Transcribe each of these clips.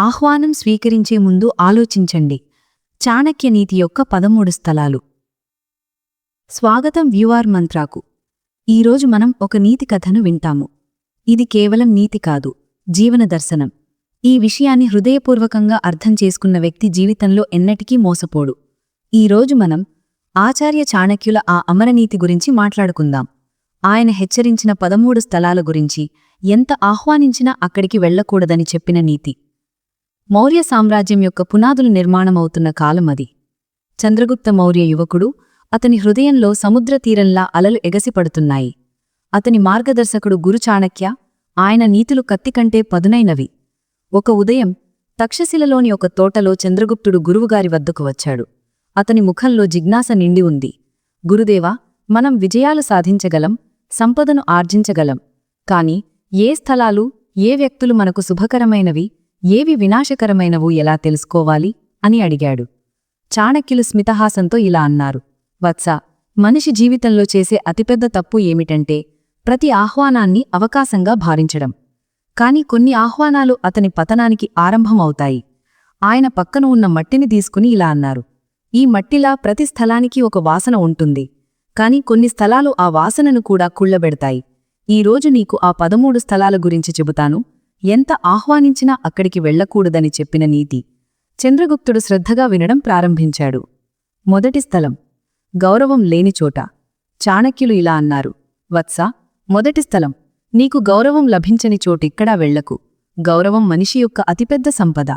ఆహ్వానం స్వీకరించే ముందు ఆలోచించండి. చాణక్య నీతి యొక్క పదమూడు స్థలాలు. స్వాగతం వ్యూఆర్ మంత్రాకు. ఈరోజు మనం ఒక నీతి కథను వింటాము. ఇది కేవలం నీతి కాదు జీవన దర్శనం. ఈ విషయాన్ని హృదయపూర్వకంగా అర్థం చేసుకున్న వ్యక్తి జీవితంలో ఎన్నటికీ మోసపోడు. ఈరోజు మనం ఆచార్య చాణక్యుల ఆ అమరనీతి గురించి మాట్లాడుకుందాం. ఆయన హెచ్చరించిన పదమూడు స్థలాల గురించి ఎంత ఆహ్వానించినా అక్కడికి వెళ్ళకూడదని చెప్పిన నీతి. మౌర్య సామ్రాజ్యం యొక్క పునాదులు నిర్మాణమవుతున్న కాలం అది. చంద్రగుప్త మౌర్య యువకుడు అతని హృదయంలో సముద్ర తీరంలా అలలు ఎగసిపడుతున్నాయి అతని మార్గదర్శకుడు గురు చాణక్య ఆయన నీతులు కత్తికంటే పదునైనవి. ఒక ఉదయం తక్షశిలలోని ఒక తోటలో చంద్రగుప్తుడు గురువుగారి వద్దకు వచ్చాడు. అతని ముఖంలో జిజ్ఞాస నిండి ఉంది. గురుదేవా మనం విజయాలు సాధించగలం సంపదను ఆర్జించగలం. కాని ఏ స్థలాలు ఏ వ్యక్తులు మనకు శుభకరమైనవి ఏవి వినాశకరమైనవు ఎలా తెలుసుకోవాలి? అని అడిగాడు. చాణక్యులు స్మితహాసంతో ఇలా అన్నారు. వత్స మనిషి జీవితంలో చేసే అతిపెద్ద తప్పు ఏమిటంటే ప్రతి ఆహ్వానాన్ని అవకాశంగా భావించడం కాని కొన్ని ఆహ్వానాలు అతని పతనానికి ఆరంభమవుతాయి ఆయన పక్కన ఉన్న మట్టిని తీసుకుని ఇలా అన్నారు. ఈ మట్టిలా ప్రతి స్థలానికి ఒక వాసన ఉంటుంది. కాని కొన్ని స్థలాలు ఆ వాసనను కూడా కుళ్ళబెడతాయి. ఈరోజు నీకు ఆ పదమూడు స్థలాల గురించి చెబుతాను. ఎంత ఆహ్వానించినా అక్కడికి వెళ్ళకూడదని చెప్పిన నీతి చంద్రగుప్తుడు శ్రద్ధగా వినడం ప్రారంభించాడు. మొదటి స్థలం. గౌరవం లేని చోట. చాణక్యులు ఇలా అన్నారు. వత్స మొదటి స్థలం. నీకు గౌరవం లభించని చోటిక్కడా వెళ్ళకు గౌరవం మనిషి యొక్క అతిపెద్ద సంపద.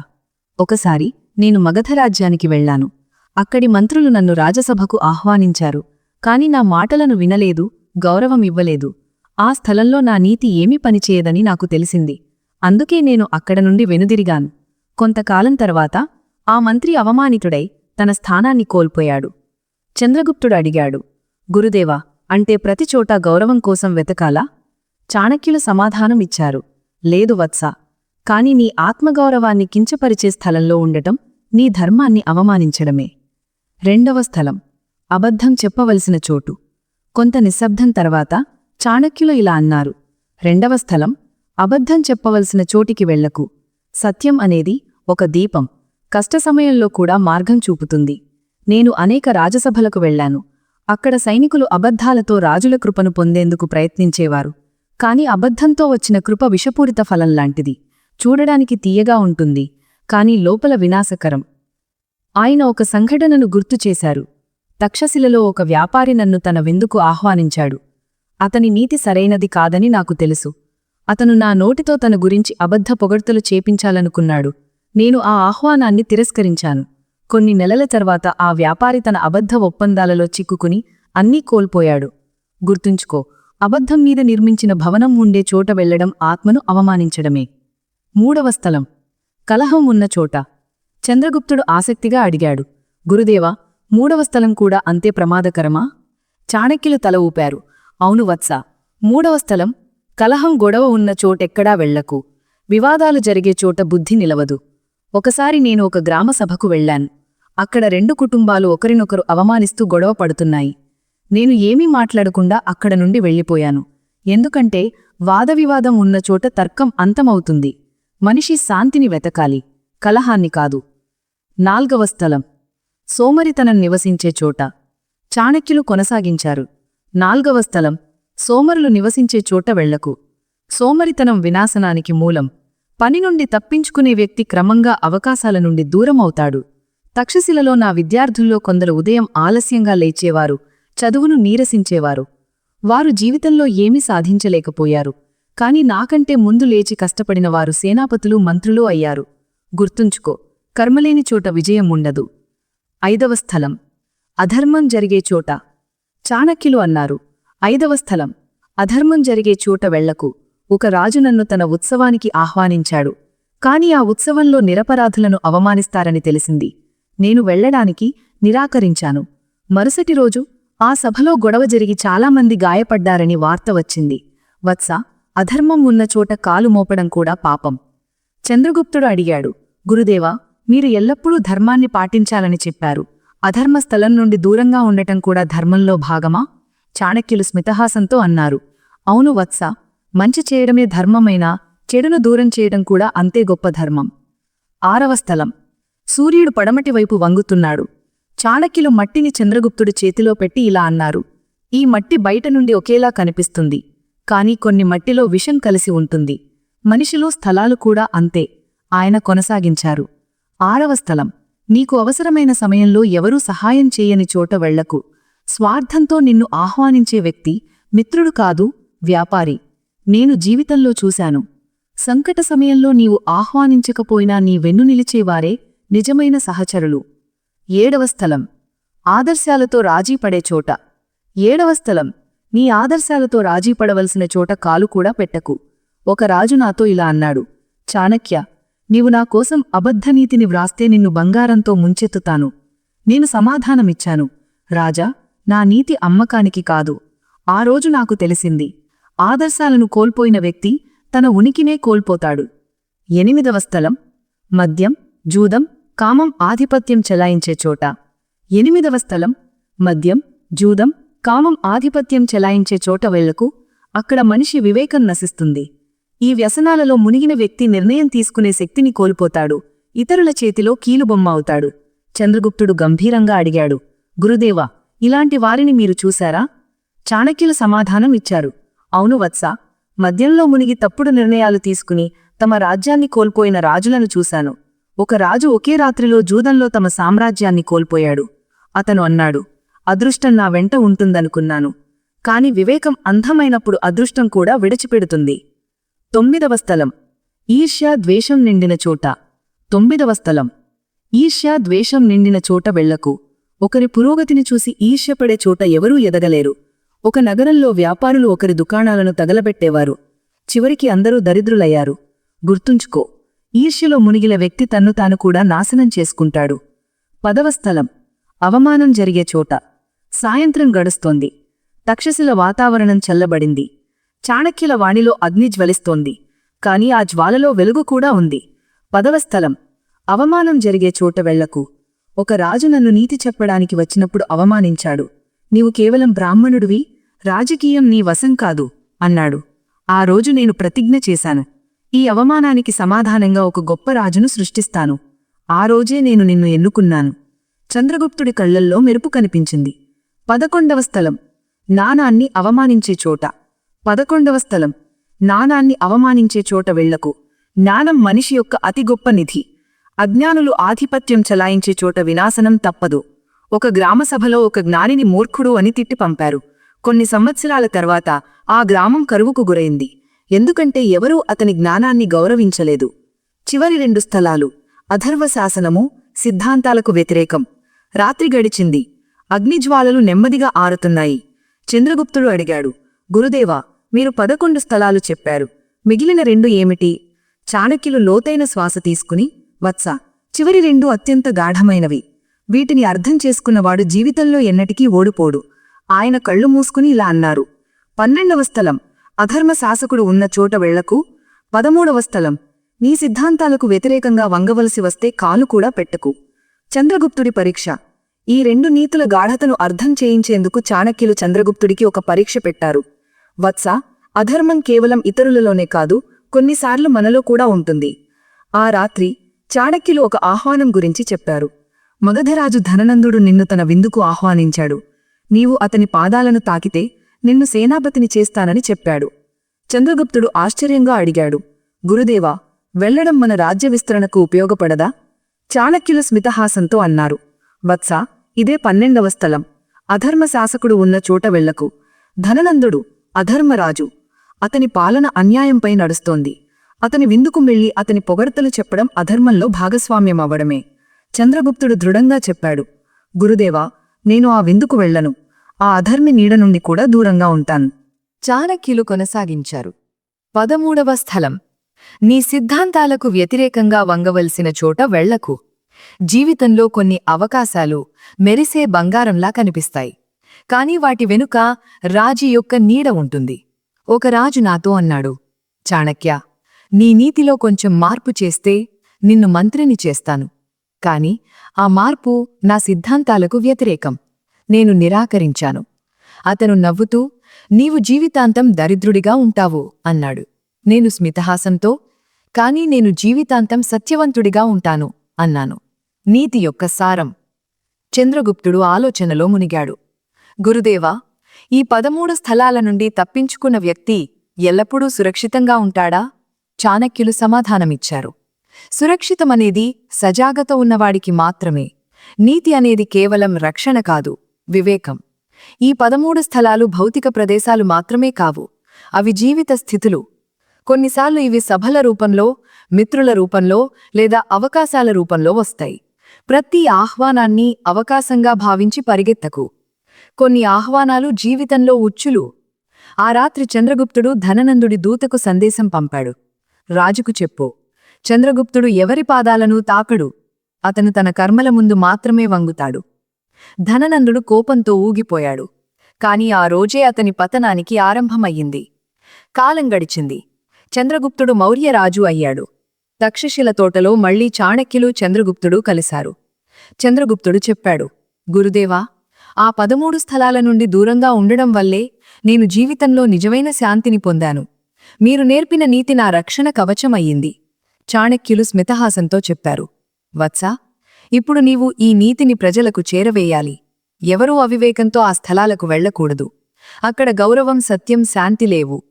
ఒకసారి నేను మగధరాజ్యానికి వెళ్ళాను అక్కడి మంత్రులు నన్ను రాజసభకు ఆహ్వానించారు. కాని నా మాటలను వినలేదు గౌరవం ఇవ్వలేదు. ఆ స్థలంలో నా నీతి ఏమీ పనిచేయదని నాకు తెలిసింది. అందుకే నేను అక్కడ నుండి వెనుదిరిగాను. కొంతకాలం తర్వాత ఆ మంత్రి అవమానితుడై తన స్థానాన్ని కోల్పోయాడు. చంద్రగుప్తుడు అడిగాడు గురుదేవా అంటే ప్రతిచోటా గౌరవం కోసం వెతకాలా? చాణక్యులు సమాధానమిచ్చారు లేదు వత్స కాని నీ ఆత్మగౌరవాన్ని కించపరిచే స్థలంలో ఉండటం నీ ధర్మాన్ని అవమానించడమే. రెండవ స్థలం అబద్ధం చెప్పవలసిన చోటు. కొంత నిశ్శబ్దం తర్వాత చాణక్యులు ఇలా అన్నారు రెండవ స్థలం అబద్ధం చెప్పవలసిన చోటికి వెళ్ళకు. సత్యం అనేది ఒక దీపం. కష్ట సమయంలో కూడా మార్గం చూపుతుంది. నేను అనేక రాజసభలకు వెళ్ళాను అక్కడ సైనికులు అబద్ధాలతో రాజుల కృపను పొందేందుకు ప్రయత్నించేవారు. కాని అబద్ధంతో వచ్చిన కృప విషపూరిత ఫలం లాంటిది. చూడడానికి తీయగా ఉంటుంది. కాని లోపల వినాశకరం. ఆయన ఒక సంఘటనను గుర్తుచేశారు తక్షశిలలో ఒక వ్యాపారి నన్ను తన విందుకు ఆహ్వానించాడు. అతని నీతి సరైనది కాదని నాకు తెలుసు. అతను నా నోటితో తన గురించి అబద్ధ పొగడ్తలు చేపించాలనుకున్నాడు. నేను ఆ ఆహ్వానాన్ని తిరస్కరించాను. కొన్ని నెలల తర్వాత ఆ వ్యాపారి తన అబద్ధ ఒప్పందాలలో చిక్కుకుని అన్నీ కోల్పోయాడు. గుర్తుంచుకో అబద్ధం మీద నిర్మించిన భవనం ఉండే చోట వెళ్ళడం ఆత్మను అవమానించడమే. మూడవ స్థలం. కలహం ఉన్న చోట. చంద్రగుప్తుడు ఆసక్తిగా అడిగాడు. గురుదేవా మూడవ స్థలం కూడా అంతే ప్రమాదకరమా? చాణక్యులు తల ఊపారు. అవును వత్స మూడవ స్థలం కలహం గొడవ ఉన్న చోటెక్కడా వెళ్ళకు వివాదాలు జరిగే చోట బుద్ధి నిలవదు. ఒకసారి నేను ఒక గ్రామ సభకు వెళ్ళాను అక్కడ రెండు కుటుంబాలు ఒకరినొకరు అవమానిస్తూ గొడవ పడుతున్నాయి. నేను ఏమీ మాట్లాడకుండా అక్కడ నుండి వెళ్ళిపోయాను. ఎందుకంటే వాదవివాదం ఉన్న చోట తర్కం అంతమవుతుంది. మనిషి శాంతిని వెతకాలి. కలహాన్ని కాదు. నాల్గవ స్థలం. సోమరితనం నివసించే చోట. చాణక్యులు కొనసాగించారు. నాల్గవ స్థలం. సోమరులు నివసించే చోట వెళ్ళకు. సోమరితనం వినాశనానికి మూలం. పని నుండి తప్పించుకునే వ్యక్తి క్రమంగా అవకాశాల నుండి దూరమవుతాడు. తక్షశిలలో నా విద్యార్థుల్లో కొందరు ఉదయం ఆలస్యంగా లేచేవారు చదువును నీరసించేవారు. వారు జీవితంలో ఏమీ సాధించలేకపోయారు. కాని నాకంటే ముందు లేచి కష్టపడిన వారు సేనాపతులు మంత్రులు అయ్యారు. గుర్తుంచుకో కర్మలేని చోట విజయం ఉండదు. ఐదవ స్థలం. అధర్మం జరిగే చోట. చాణక్యులు అన్నారు ఐదవ స్థలం. అధర్మం జరిగే చోట వెళ్ళకు. ఒక రాజు నన్ను తన ఉత్సవానికి ఆహ్వానించాడు. కాని ఆ ఉత్సవంలో నిరపరాధులను అవమానిస్తారని తెలిసింది. నేను వెళ్ళడానికి నిరాకరించాను. మరుసటి రోజు ఆ సభలో గొడవ జరిగి చాలామంది గాయపడ్డారని వార్త వచ్చింది. వత్స అధర్మం ఉన్న చోట కాలు మోపడం కూడా పాపం. చంద్రగుప్తుడు అడిగాడు గురుదేవా మీరు ఎల్లప్పుడూ ధర్మాన్ని పాటించాలని చెప్పారు. అధర్మ స్థలం నుండి దూరంగా ఉండటం కూడా ధర్మంలో భాగమా? చాణక్యులు స్మితహాసంతో అన్నారు. అవును వత్స మంచి చేయడమే ధర్మమైనా చెడును దూరం చేయడం కూడా అంతే గొప్ప ధర్మం. ఆరవ స్థలం. సూర్యుడు పడమటి వైపు వంగుతున్నాడు. చాణక్యులు మట్టిని చంద్రగుప్తుడి చేతిలో పెట్టి ఇలా అన్నారు. ఈ మట్టి బయట నుండి ఒకేలా కనిపిస్తుంది. కాని కొన్ని మట్టిలో విషం కలిసి ఉంటుంది. మనిషిలో స్థలాలు కూడా అంతే ఆయన కొనసాగించారు. ఆరవ స్థలం. నీకు అవసరమైన సమయంలో ఎవరూ సహాయం చేయని చోట వెళ్ళకు స్వార్థంతో నిన్ను ఆహ్వానించే వ్యక్తి మిత్రుడు కాదు వ్యాపారి. నేను జీవితంలో చూశాను. సంకట సమయంలో నీవు ఆహ్వానించకపోయినా నీ వెన్ను నిలిచేవారే నిజమైన సహచరులు. ఏడవ స్థలం. ఆదర్శాలతో రాజీ పడే చోట. ఏడవ స్థలం. నీ ఆదర్శాలతో రాజీ పడవలసిన చోట కాలు కూడా పెట్టకు. ఒక రాజు నాతో ఇలా అన్నాడు. చాణక్య నీవు నా కోసం అబద్ధనీతిని వ్రాస్తే నిన్ను బంగారంతో ముంచెత్తుతాను. నేను సమాధానమిచ్చాను. రాజా నా నీతి అమ్మకానికి కాదు. ఆ రోజు నాకు తెలిసింది. ఆదర్శాలను కోల్పోయిన వ్యక్తి తన ఉనికినే కోల్పోతాడు. ఎనిమిదవ స్థలం మద్యం జూదం కామం ఆధిపత్యం చెలాయించే చోట. ఎనిమిదవ స్థలం మద్యం జూదం కామం ఆధిపత్యం చెలాయించే చోట వెళ్ళకు అక్కడ మనిషి వివేకం నశిస్తుంది. ఈ వ్యసనాలలో మునిగిన వ్యక్తి నిర్ణయం తీసుకునే శక్తిని కోల్పోతాడు. ఇతరుల చేతిలో కీలుబొమ్మ అవుతాడు. చంద్రగుప్తుడు గంభీరంగా అడిగాడు. గురుదేవా ఇలాంటి వారిని మీరు చూశారా? చాణక్యులు సమాధానం ఇచ్చారు. అవును వత్స. మద్యంలో మునిగి తప్పుడు నిర్ణయాలు తీసుకుని తమ రాజ్యాన్ని కోల్పోయిన రాజులను చూశాను. ఒక రాజు ఒకే రాత్రిలో జూదంలో తమ సామ్రాజ్యాన్ని కోల్పోయాడు. అతను అన్నాడు అదృష్టం నా వెంట ఉంటుందనుకున్నాను. కాని వివేకం అంధమైనప్పుడు అదృష్టం కూడా విడిచిపెడుతుంది. తొమ్మిదవ స్థలం. ఈర్ష్య ద్వేషం నిండిన చోట. తొమ్మిదవ స్థలం. ఈర్ష్య ద్వేషం నిండిన చోట వెళ్ళకు. ఒకరి పురోగతిని చూసి ఈర్ష్యపడే చోట ఎవరూ ఎదగలేరు. ఒక నగరంలో వ్యాపారులు ఒకరి దుకాణాలను తగలబెట్టేవారు. చివరికి అందరూ దరిద్రులయ్యారు. గుర్తుంచుకో ఈర్ష్యలో మునిగిన వ్యక్తి తన్ను తాను కూడా నాశనం చేసుకుంటాడు. పదవ స్థలం అవమానం జరిగే చోట. సాయంత్రం గడుస్తోంది. తక్షశిల వాతావరణం చల్లబడింది. చాణక్యుల వాణిలో అగ్ని జ్వలిస్తోంది. కాని ఆ జ్వాలలో వెలుగు కూడా ఉంది. పదవ స్థలం అవమానం జరిగే చోట వెళ్ళకు. ఒక రాజు నన్ను నీతి చెప్పడానికి వచ్చినప్పుడు అవమానించాడు. నీవు కేవలం బ్రాహ్మణుడివి రాజకీయం నీ వశం కాదు అన్నాడు. ఆ రోజు నేను ప్రతిజ్ఞ చేశాను. ఈ అవమానానికి సమాధానంగా ఒక గొప్ప రాజును సృష్టిస్తాను. ఆ రోజే నేను నిన్ను ఎన్నుకున్నాను. చంద్రగుప్తుడి కళ్ళల్లో మెరుపు కనిపించింది. పదకొండవ స్థలం. నానాన్ని అవమానించే చోట. పదకొండవ స్థలం. నానాన్ని అవమానించే చోట వెళ్ళకు. నానం మనిషి యొక్క అతి గొప్ప నిధి. అజ్ఞానులు ఆధిపత్యం చలాయించే చోట వినాశనం తప్పదు. ఒక గ్రామసభలో ఒక జ్ఞానిని మూర్ఖుడు అని తిట్టి పంపారు. కొన్ని సంవత్సరాల తర్వాత ఆ గ్రామం కరువుకు గురైంది. ఎందుకంటే ఎవరూ అతని జ్ఞానాన్ని గౌరవించలేదు. చివరి రెండు స్థలాలు అధర్వ శాసనము సిద్ధాంతాలకు వ్యతిరేకం. రాత్రి గడిచింది. అగ్నిజ్వాలలు నెమ్మదిగా ఆరుతున్నాయి. చంద్రగుప్తుడు అడిగాడు గురుదేవా మీరు పదకొండు స్థలాలు చెప్పారు. మిగిలిన రెండు ఏమిటి? చాణక్యులు లోతైన శ్వాస తీసుకుని వత్స. చివరి రెండు అత్యంత గాఢమైనవి. వీటిని అర్థం చేసుకున్నవాడు జీవితంలో ఎన్నటికీ ఓడిపోడు. ఆయన కళ్ళు మూసుకుని ఇలా అన్నారు. పన్నెండవ స్థలం. అధర్మ శాసకుడు ఉన్న చోట వెళ్ళకు. పదమూడవ స్థలం. నీ సిద్ధాంతాలకు వ్యతిరేకంగా వంగవలసి వస్తే కాలు కూడా పెట్టకు. చంద్రగుప్తుడి పరీక్ష. ఈ రెండు నీతుల గాఢతను అర్థం చేయించేందుకు చాణక్యులు చంద్రగుప్తుడికి ఒక పరీక్ష పెట్టారు. వత్స అధర్మం కేవలం ఇతరులలోనే కాదు కొన్నిసార్లు మనలో కూడా ఉంటుంది. ఆ రాత్రి చాణక్యులు ఒక ఆహ్వానం గురించి చెప్పారు. మగధరాజు ధననందుడు నిన్ను తన విందుకు ఆహ్వానించాడు. నీవు అతని పాదాలను తాకితే నిన్ను సేనాపతిని చేస్తానని చెప్పాడు. చంద్రగుప్తుడు ఆశ్చర్యంగా అడిగాడు. గురుదేవా వెళ్ళడం మన రాజ్య విస్తరణకు ఉపయోగపడదా? చాణక్యుల స్మితహాసంతో అన్నారు. వత్స ఇదే పన్నెండవ స్థలం. అధర్మ శాసకుడు ఉన్న చోట వెళ్ళకు. ధననందుడు అధర్మరాజు. అతని పాలన అన్యాయంపై నడుస్తోంది. అతని విందుకు మెళ్ళి అతని పొగడ్తలు చెప్పడం అధర్మంలో భాగస్వామ్యమవ్వడమే. చంద్రగుప్తుడు దృఢంగా చెప్పాడు గురుదేవా నేను ఆ విందుకు వెళ్ళను ఆ అధర్మి నీడ నుండి కూడా దూరంగా ఉంటాను. చాణక్యులు కొనసాగించారు పదమూడవ స్థలం. నీ సిద్ధాంతాలకు వ్యతిరేకంగా వంగవలసిన చోట వెళ్ళకు జీవితంలో కొన్ని అవకాశాలు మెరిసే బంగారంలా కనిపిస్తాయి. కాని వాటి వెనుక రాజీ యొక్క నీడ ఉంటుంది. ఒక రాజు నాతో అన్నాడు చాణక్య నీ నీతిలో కొంచెం మార్పు చేస్తే నిన్ను మంత్రిని చేస్తాను. కాని ఆ మార్పు నా సిద్ధాంతాలకు వ్యతిరేకం. నేను నిరాకరించాను. అతను నవ్వుతూ నీవు జీవితాంతం దరిద్రుడిగా ఉంటావు అన్నాడు. నేను స్మితహాసంతో కానీ నేను జీవితాంతం సత్యవంతుడిగా ఉంటాను అన్నాను. నీతి యొక్క సారం చంద్రగుప్తుడు ఆలోచనలో మునిగాడు. గురుదేవా ఈ పదమూడు స్థలాల నుండి తప్పించుకున్న వ్యక్తి ఎల్లప్పుడూ సురక్షితంగా ఉంటాడా? చాణక్యులు సమాధానమిచ్చారు. సురక్షితమనేది సజాగత ఉన్నవాడికి మాత్రమే. నీతి అనేది కేవలం రక్షణ కాదు వివేకం. ఈ పదమూడు స్థలాలు భౌతిక ప్రదేశాలు మాత్రమే కావు. అవి జీవిత స్థితులు. కొన్నిసార్లు ఇవి సభల రూపంలో మిత్రుల రూపంలో లేదా అవకాశాల రూపంలో వస్తాయి. ప్రతి ఆహ్వానాన్ని అవకాశంగా భావించి పరిగెత్తకు. కొన్ని ఆహ్వానాలు జీవితంలో ఉచ్చులు. ఆ రాత్రి చంద్రగుప్తుడు ధననందుడి దూతకు సందేశం పంపాడు. రాజుకు చెప్పు. చంద్రగుప్తుడు ఎవరి పాదాలను తాకడు? అతను తన కర్మల ముందు మాత్రమే వంగుతాడు. ధననందుడు కోపంతో ఊగిపోయాడు. కాని ఆ రోజే అతని పతనానికి ఆరంభమయ్యింది. కాలం గడిచింది. చంద్రగుప్తుడు మౌర్యరాజు అయ్యాడు. తక్షశిల తోటలో మళ్ళీ చాణక్యులు చంద్రగుప్తుడు కలిశారు. చంద్రగుప్తుడు చెప్పాడు గురుదేవా ఆ పదమూడు స్థలాల నుండి దూరంగా ఉండడం వల్లే నేను జీవితంలో నిజమైన శాంతిని పొందాను. మీరు నేర్పిన నీతి నా రక్షణ కవచమయ్యింది. చాణక్యులు స్మితహాసంతో చెప్పారు. వత్సా ఇప్పుడు నీవు ఈ నీతిని ప్రజలకు చేరవేయాలి. ఎవరూ అవివేకంతో ఆ స్థలాలకు వెళ్ళకూడదు అక్కడ గౌరవం సత్యం శాంతి లేవు.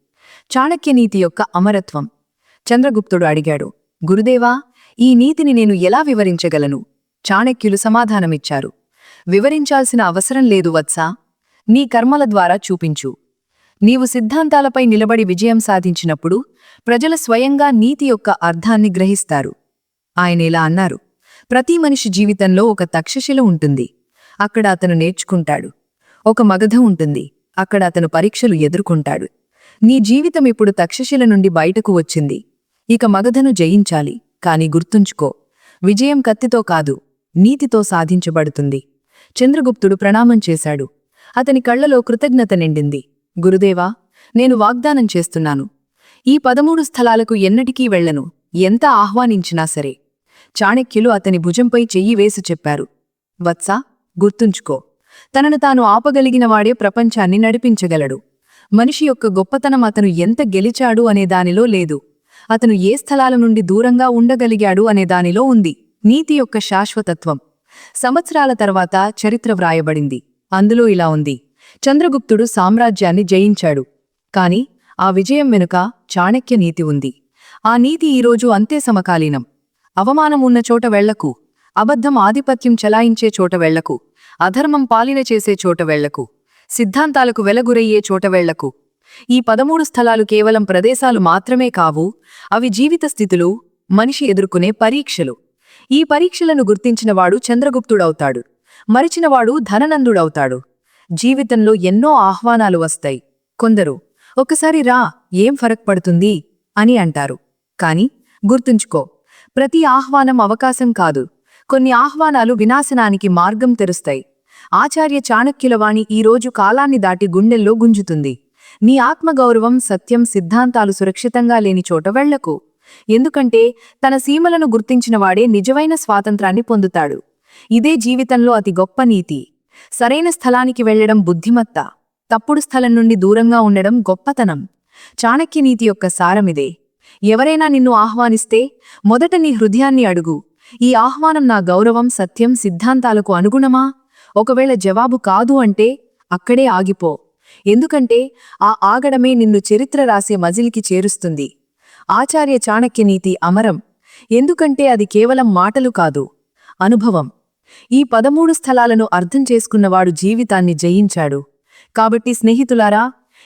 చాణక్యనీతి యొక్క అమరత్వం. చంద్రగుప్తుడు అడిగాడు. గురుదేవా ఈ నీతిని నేను ఎలా వివరించగలను? చాణక్యులు సమాధానమిచ్చారు. వివరించాల్సిన అవసరం లేదు వత్సా. నీ కర్మల ద్వారా చూపించు. నీవు సిద్ధాంతాలపై నిలబడి విజయం సాధించినప్పుడు ప్రజల స్వయంగా నీతి యొక్క అర్థాన్ని గ్రహిస్తారు. ఆయన ఇలా అన్నారు ప్రతి మనిషి జీవితంలో ఒక తక్షశిల ఉంటుంది. అక్కడ అతను నేర్చుకుంటాడు. ఒక మగధ ఉంటుంది. అక్కడ అతను పరీక్షలు ఎదుర్కొంటాడు. నీ జీవితం ఇప్పుడు తక్షశిల నుండి బయటకు వచ్చింది. ఇక మగధను జయించాలి. కాని గుర్తుంచుకో విజయం కత్తితో కాదు నీతితో సాధించబడుతుంది. చంద్రగుప్తుడు ప్రణామం చేశాడు. అతని కళ్ళలో కృతజ్ఞత నిండింది. గురుదేవా నేను వాగ్దానం చేస్తున్నాను. ఈ పదమూడు స్థలాలకు ఎన్నటికీ వెళ్ళను ఎంత ఆహ్వానించినా సరే. చాణక్యులు అతని భుజంపై చెయ్యి వేసి చెప్పారు. వత్సా గుర్తుంచుకో. తనను తాను ఆపగలిగినవాడే ప్రపంచాన్ని నడిపించగలడు. మనిషి యొక్క గొప్పతనం అతను ఎంత గెలిచాడు అనే దానిలో లేదు. అతను ఏ స్థలాల నుండి దూరంగా ఉండగలిగాడు అనే దానిలో ఉంది. నీతి యొక్క శాశ్వతత్వం. సంవత్సరాల తర్వాత చరిత్ర వ్రాయబడింది. అందులో ఇలా ఉంది. చంద్రగుప్తుడు సామ్రాజ్యాన్ని జయించాడు. కాని ఆ విజయం వెనుక చాణక్య నీతి ఉంది. ఆ నీతి ఈరోజు అంతే సమకాలీనం. అవమానం ఉన్న చోట వెళ్ళకు. అబద్ధం ఆధిపత్యం చలాయించే చోట వెళ్ళకు. అధర్మం పాలిన చేసే చోట వెళ్ళకు. సిద్ధాంతాలకు వెలగురయ్యే చోట వెళ్ళకు. ఈ పదమూడు స్థలాలు కేవలం ప్రదేశాలు మాత్రమే కావు అవి జీవిత స్థితులు మనిషి ఎదుర్కొనే పరీక్షలు. ఈ పరీక్షలను గుర్తించినవాడు చంద్రగుప్తుడవుతాడు. మరిచినవాడు ధననందుడవుతాడు. జీవితంలో ఎన్నో ఆహ్వానాలు వస్తాయి. కొందరు ఒకసారి రా ఏం ఫరక్ పడుతుంది? అని అంటారు. కాని గుర్తుంచుకో ప్రతి ఆహ్వానం అవకాశం కాదు. కొన్ని ఆహ్వానాలు వినాశనానికి మార్గం తెరుస్తాయి. ఆచార్య చాణక్యులవాణి ఈరోజు కాలాన్ని దాటి గుండెల్లో గుంజుతుంది. నీ ఆత్మగౌరవం సత్యం సిద్ధాంతాలు సురక్షితంగా లేని చోట వెళ్ళకు. ఎందుకంటే తన సీమలను గుర్తించినవాడే నిజమైన స్వాతంత్రాన్ని పొందుతాడు. ఇదే జీవితంలో అతి గొప్ప నీతి. సరైన స్థలానికి వెళ్ళడం బుద్ధిమత్త. తప్పుడు స్థలం నుండి దూరంగా ఉండడం గొప్పతనం. చాణక్య నీతి యొక్క సారమిదే. ఎవరైనా నిన్ను ఆహ్వానిస్తే మొదట నీ హృదయాన్ని అడుగు. ఈ ఆహ్వానం నా గౌరవం సత్యం సిద్ధాంతాలకు అనుగుణమా? ఒకవేళ జవాబు కాదు అంటే అక్కడే ఆగిపో. ఎందుకంటే ఆ ఆగడమే నిన్ను చరిత్ర రాసే మజిలికి చేరుస్తుంది. ఆచార్య చాణక్యనీతి అమరం. ఎందుకంటే అది కేవలం మాటలు కాదు అనుభవం. ఈ పదమూడు స్థలాలను అర్థం చేసుకున్నవాడు జీవితాన్ని జయించాడు. కాబట్టి స్నేహితులారా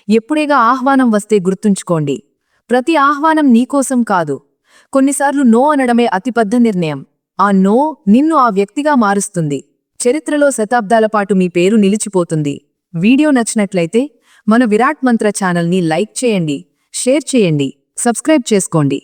ఎప్పుడేగా ఆహ్వానం వస్తే గుర్తుంచుకోండి. ప్రతి ఆహ్వానం నీకోసం కాదు. కొన్నిసార్లు నో అనడమే అతిపెద్ద నిర్ణయం. ఆ నో నిన్ను ఆ వ్యక్తిగా మారుస్తుంది. చరిత్రలో శతాబ్దాల పాటు మీ పేరు నిలిచిపోతుంది. వీడియో నచ్చినట్లయితే మన విరాట్ మంత్ర ఛానల్ని లైక్ చేయండి షేర్ చేయండి సబ్స్క్రైబ్ చేసుకోండి.